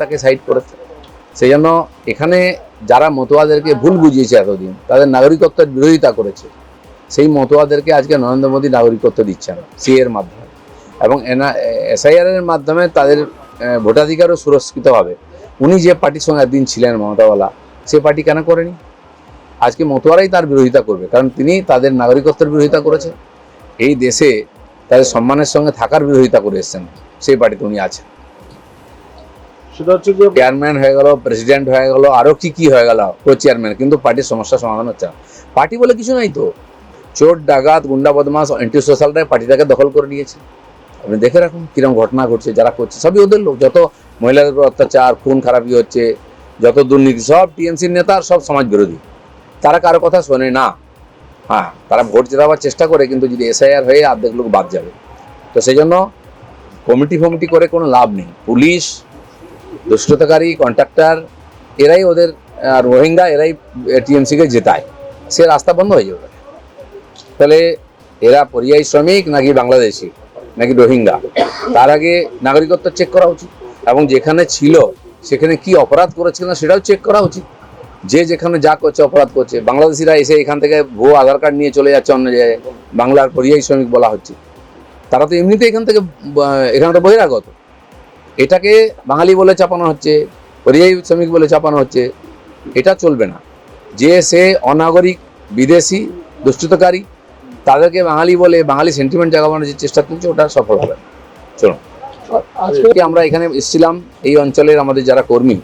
তাকে সাইড করেছে। সেই জন্য এখানে যারা মতুয়াদেরকে ভুল বুঝিয়েছে এতদিন, তাদের নাগরিকত্বের বিরোধিতা করেছে। সেই মতুয়াদেরকে আজকে নরেন্দ্র মোদী নাগরিকত্ব দিচ্ছেন সি এর মাধ্যমে। এবং এসআইআর এর মাধ্যমে তাদের ভোটাধিকারও সুরক্ষিত হবে। উনি যে পার্টির সঙ্গে একদিন ছিলেন মমতাওয়ালা সে পার্টি কেন করেনি? আজকে মতুয়ারাই তার বিরোধিতা করবে, কারণ তিনি তাদের নাগরিকত্বের বিরোধিতা করেছে। এই দেশে তাদের সম্মানের সঙ্গে থাকার বিরোধিতা করে এসেছেন, সেই পার্টিতে উনি আছেন। সেটা হচ্ছে যে চেয়ারম্যান হয়ে গেল প্রেসিডেন্ট হয়ে গেল, আরও কি কি হয়ে গেল? কো চেয়ারম্যান কিন্তু পার্টির সমস্যা সমাধান হচ্ছে পার্টি বলে কিছু নাই তো। চোর, ডাকাত, গুন্ডা বদমাস অ্যান্টি সোশ্যালরাই পার্টিটাকে দখল করে নিয়েছে। আপনি দেখে রাখুন কীরকম ঘটনা ঘটছে, যারা করছে। সবই ওদের লোক। যত মহিলাদের উপর অত্যাচার, খুন খারাপি হচ্ছে, যত দুর্নীতি, সব টিএমসির নেতা সব সমাজ বিরোধী। তারা কারও কথা শোনে না। হ্যাঁ তারা ভোট জেতাবার চেষ্টা করে, কিন্তু যদি এসআইআর হয়ে অর্ধেক লোক বাদ যাবে। তো সেই জন্য কমিটি ফমিটি করে কোনো লাভ নেই। পুলিশ দুষ্টতাকারী কন্ট্রাক্টর এরাই ওদের, আর রোহিঙ্গা এরাই টিএমসিকে জেতায়। সে রাস্তা বন্ধ হয়ে যাবে। তাহলে এরা পরিযায়ী শ্রমিক নাকি বাংলাদেশি, নাকি রোহিঙ্গা? তার আগে নাগরিকত্ব চেক করা উচিত। এবং যেখানে ছিল, সেখানে কি অপরাধ করেছিল না, সেটাও চেক করা উচিত। যে যেখানে যা করছে, অপরাধ করছে। বাংলাদেশিরা এসে এখান থেকে ভুয়ো আধার কার্ড নিয়ে চলে যাচ্ছে অন্য জায়গায়। বাংলার পরিযায়ী শ্রমিক বলা হচ্ছে। তারা তো এমনিতে এখান থেকে এখানে তো বহিরাগত। এটাকে বাঙালি বলে চাপানো হচ্ছে পরিযায়ী শ্রমিক বলে চাপানো হচ্ছে এটা চলবে না। যে সে অনাগরিক বিদেশি দুষ্টতাকারী তাদেরকে বাঙালি বলে বাঙালি সেন্টিমেন্ট জাগানোর যে চেষ্টা করছে ওটা সফল হবে না। চলুন। আজকে আমরা এখানে এসেছিলাম এই অঞ্চলের আমাদের যারা কর্মী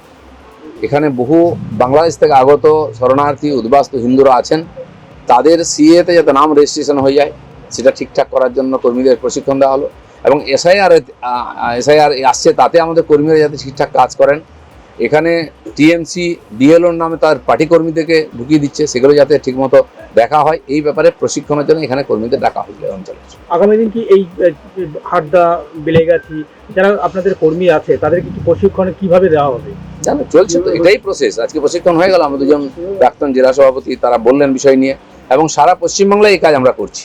এখানে বহু বাংলাদেশ থেকে আগত শরণার্থী উদ্বাস্তু হিন্দুরা আছেন। তাদের সিএতে যাতে নাম রেজিস্ট্রেশন হয়ে যায় সেটা ঠিকঠাক করার জন্য কর্মীদের প্রশিক্ষণ দেওয়া হলো। এবং এসআইআর এসআইআর আসছে তাতে আমাদের কর্মীরা যাতে ঠিকঠাক কাজ করেন। এখানে টিএমসি ডিএলওর নামে তার পার্টি কর্মীদেরকে ঢুকিয়ে দিচ্ছে সেগুলো যাতে ঠিকমতো দেখা হয়। এই ব্যাপারে প্রশিক্ষণের জন্য এখানে কর্মীদের ডাকা হয়েছে অঞ্চলে আগামী দিন কি এই হাড্ডা বেলেগাছি যারা আপনাদের কর্মী আছে তাদেরকে কি প্রশিক্ষণে কীভাবে দেওয়া হবে? জানো চলছে তো এটাই প্রসেস আজকে প্রশিক্ষণ হয়ে গেল আমাদের দুজন প্রাক্তন জেলা সভাপতি তারা বললেন বিষয় নিয়ে। এবং সারা পশ্চিমবাংলায় এই কাজ আমরা করছি।